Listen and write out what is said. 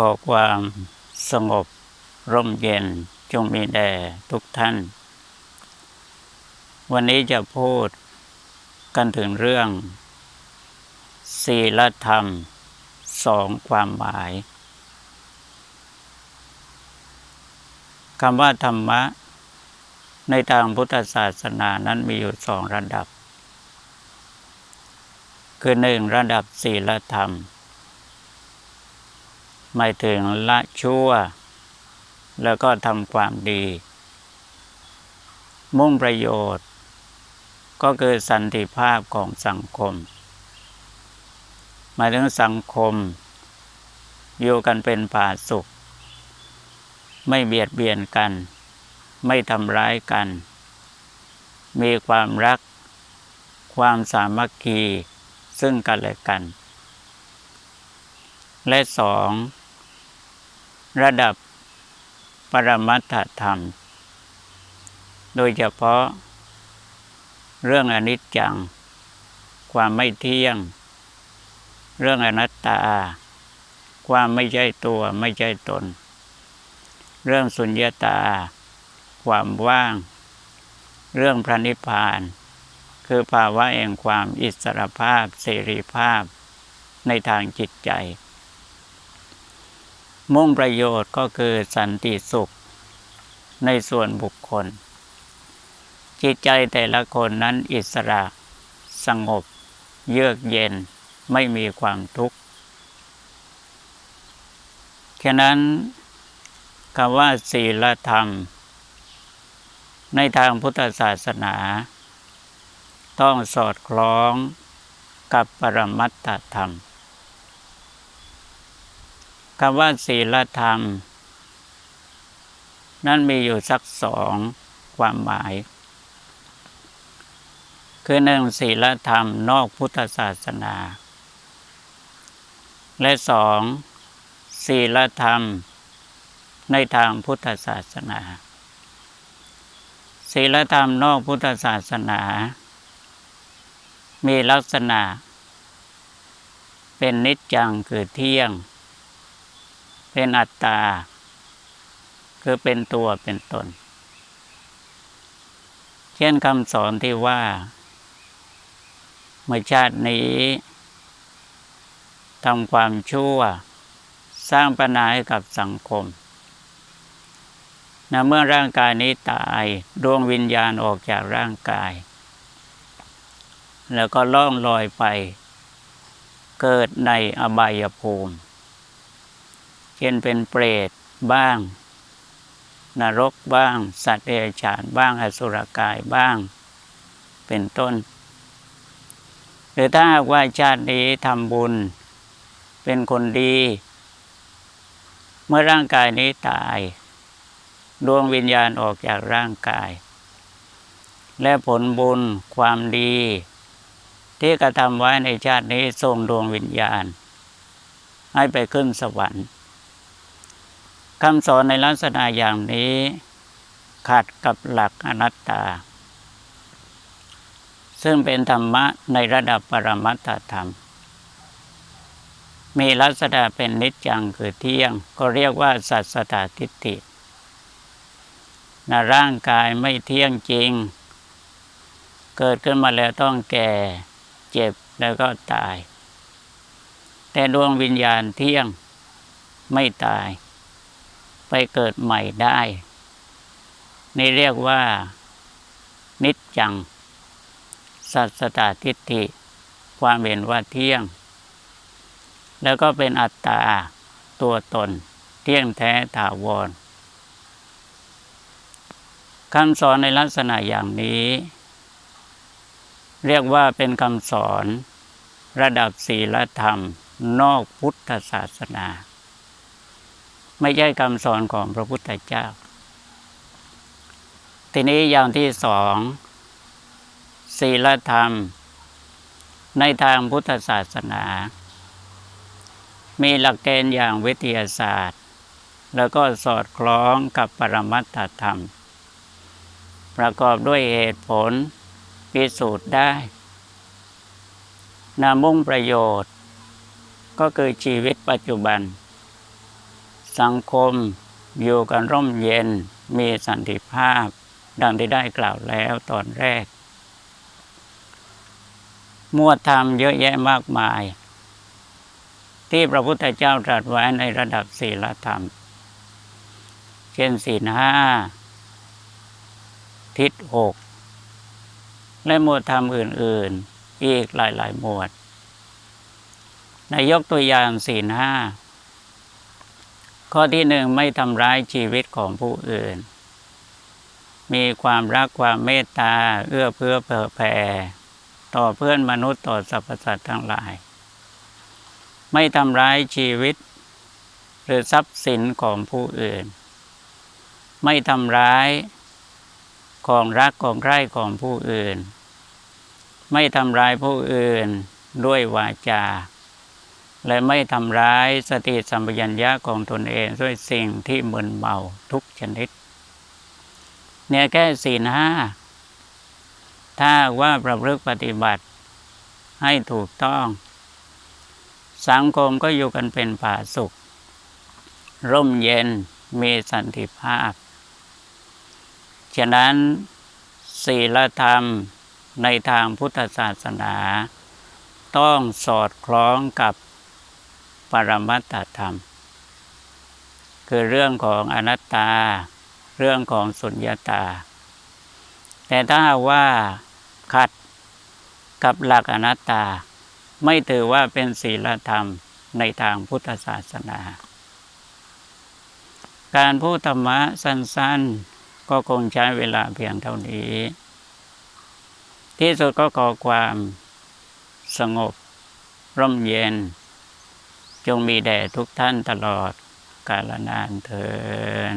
ขอความสงบ ร่มเย็นจงมีแด่ทุกท่าน วันนี้จะพูดกันถึงเรื่อง ศีลธรรมสองความหมายคำว่าธรรมะ ในทางพุทธศาสนานั้นมีอยู่สองระดับ คือหนึ่งระดับศีลธรรม หมายถึงละชั่ว แล้วก็ทำความดี มุ่งประโยชน์ ก็คือสันติภาพของสังคม หมายถึงสังคม อยู่กันเป็นป่าสุข ไม่เบียดเบียนกัน ไม่ทำร้ายกัน มีความรัก ความสามัคคีซึ่งกันและกัน และสอง ระดับปรมัตถธรรม โดยเฉพาะ เรื่องอนิจจัง ความไม่เที่ยง เรื่องอนัตตา ความไม่ใช่ตัวไม่ใช่ตน เรื่องสุญญตา ความว่าง เรื่องพระนิพพาน คือภาวะแห่งความอิสรภาพ เสรีภาพในทางจิตใจ มุ่งประโยชน์ก็คือสันติสุข ในส่วนบุคคล จิตใจแต่ละคนนั้นอิสระ สงบ เยือกเย็นไม่มีความทุกข์ฉะนั้นคำว่าศีลธรรม ในทางพุทธศาสนา ต้องสอดคล้องกับปรมัตถธรรม คำว่าศีลธรรม นั่นมีอยู่สักสองความหมาย คือหนึ่งศีลธรรมนอกพุทธศาสนา และสองศีลธรรมในทางพุทธศาสนา ศีลธรรมนอกพุทธศาสนา มีลักษณะ เป็นนิจจังคือเที่ยง เป็นอัตตา คือเป็นตัวเป็นตน เช่นคำสอนที่ว่า เมื่อชาตินี้ทำความชั่ว สร้างปัญหาให้กับสังคมนะเมื่อร่างกายนี้ตายดวงวิญญาณออกจากร่างกาย แล้วก็ล่องลอยไป เกิดในอบายภูมิ เช่นเป็นเปรตบ้าง นรกบ้าง สัตว์เดรัจฉานบ้างอสุรกายบ้าง เป็นต้น หรือถ้าหากว่าชาตินี้ทำบุญ เป็นคนดี เมื่อร่างกายนี้ตาย ดวงวิญญาณออกจากร่างกาย และผลบุญความดี ที่กระทำไว้ในชาตินี้ส่งดวงวิญญาณ ให้ไปขึ้นสวรรค์ คำสอนในลักษณะอย่างนี้ ขัดกับหลักอนัตตา ซึ่งเป็นธรรมะในระดับปรมัตถธรรม มีลักษณะเป็นนิจจังคือเที่ยง ก็เรียกว่าสัตสตาทิฏฐินะร่างกายไม่เที่ยงจริง เกิดขึ้นมาแล้วต้องแก่เจ็บแล้วก็ตาย แต่ดวงวิญญาณเที่ยงไม่ตาย ไปเกิดใหม่ได้ นี่เรียกว่า นิจจัง สัตสตาทิฏฐิ ความเห็นว่าเที่ยง แล้วก็เป็นอัตตา ตัวตน เที่ยงแท้ถาวรคำสอนในลักษณะอย่างนี้ เรียกว่าเป็นคำสอน ระดับศีลธรรม นอกพุทธศาสนา ไม่ใช่คำสอนของพระพุทธเจ้า ทีนี้อย่างที่สองศีลธรรม ในทางพุทธศาสนา มีหลักเกณฑ์อย่างวิทยาศาสตร์ แล้วก็สอดคล้องกับปรมัตถธรรม ประกอบด้วยเหตุผลพิสูจน์ได้นามุ่งประโยชน์ ก็คือชีวิตปัจจุบัน สังคม อยู่กันร่มเย็นมีสันติภาพ ดังที่ได้กล่าวแล้วตอนแรกมวดธรรมเยอะแยะมากมาย ที่พระพุทธเจ้าตรัสไว้ในระดับศีลธรรม เช่นศีลห้าทิศหกและหมวดธรรมอื่น ๆ อีกหลาย ๆ หมวดนายกตัวอย่างศีลห้า ข้อที่หนึ่งไม่ทำร้ายชีวิตของผู้อื่น มีความรักความเมตตา เอื้อเพื่อเผื่อแผ่ต่อเพื่อนมนุษย์ต่อสรรพสัตว์ทั้งหลาย ไม่ทำร้ายชีวิต หรือทรัพย์สินของผู้อื่น ไม่ทำร้ายของรักของใคร่ของผู้อื่น ไม่ทำร้ายผู้อื่นด้วยวาจา และไม่ทำร้ายสติสัมปชัญญะของตนเองด้วยสิ่งที่มึนเมาทุกชนิด เนี่ยแค่ศีลห้าถ้าว่าประพฤติปฏิบัติให้ถูกต้อง สังคมก็อยู่กันเป็นป่าสุข ร่มเย็นมีสันติภาพ ฉะนั้นศีลธรรมในทางพุทธศาสนา ต้องสอดคล้องกับ ปรมัตถธรรม คือเรื่องของอนัตตา เรื่องของสุญญาตา แต่ถ้าว่าขัดกับหลักอนัตตา ไม่ถือว่าเป็นศีลธรรมในทางพุทธศาสนา การพูดธรรมะสั้นๆ ก็คงใช้เวลาเพียงเท่านี้ ที่สุดก็ขอความสงบร่มเย็น จงมีแด่ทุกท่านตลอดกาลนานเทิน